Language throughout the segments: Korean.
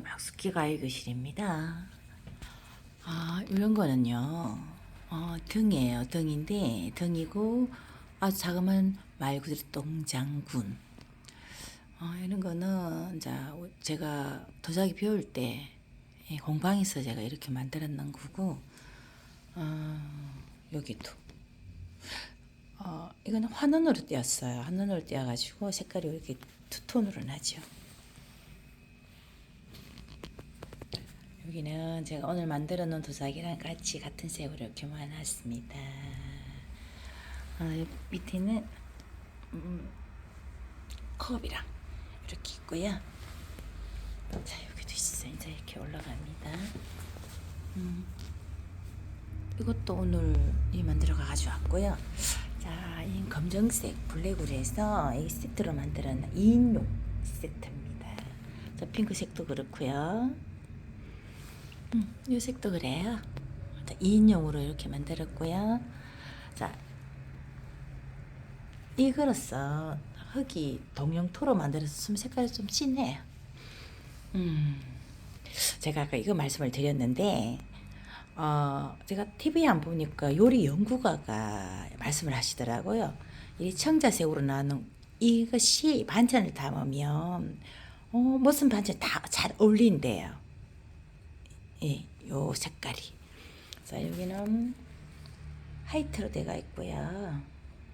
박숙기 가위교실입니다. 아, 이런 거는요, 어, 등이에요. 등인데, 등이고, 아주 자그마한 말 그대로 똥장군. 어, 이런 거는, 자, 제가 도자기 배울 때, 이 공방에서 제가 이렇게 놓은 거고, 어, 여기도. 어, 이거는 환원으로 띄었어요. 환원으로 띄어가지고 색깔이 이렇게 투톤으로 나죠. 여기는 제가 오늘 만들어 놓은 도자기랑 같이 같은 색으로 이렇게 모아놨습니다. 어, 밑에는 음, 컵이랑 이렇게 있고요. 자 여기도 있어요. 이제 이렇게 올라갑니다. 음, 이것도 오늘 이 만들어 가져왔고요. 자, 이 검정색 블랙으로 해서 이 세트로 만들어 놓은 2인용 세트입니다. 저 핑크색도 그렇고요. 음, 이 색도 그래요. 2인용으로 이렇게 만들었고요. 자, 이 그릇은 흙이 동용토로 만들어서 좀 색깔이 좀 진해요. 음, 제가 아까 이거 말씀을 드렸는데, 어, 제가 TV에 안 보니까 요리 연구가가 말씀을 하시더라고요. 이 청자색으로 나오는 이것이 반찬을 담으면, 어, 무슨 반찬 다 잘 어울린대요. 예, 요 색깔이. 자, 여기는 화이트로 되어 있고요.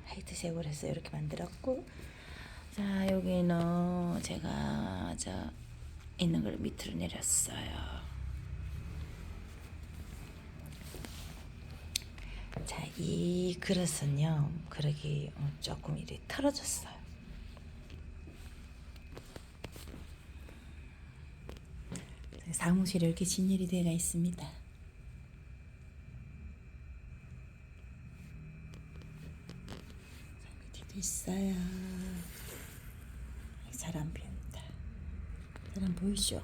화이트색으로 해서 이렇게 만들었고, 자, 여기는 제가 저 있는 걸 밑으로 내렸어요. 자, 이 그릇은요, 그릇이 조금 이렇게 털어졌어요. 사무실에 이렇게 진열이 되어 있습니다. 밑에도 있어요. 잘 안 보입니다. 잘 안 보이죠?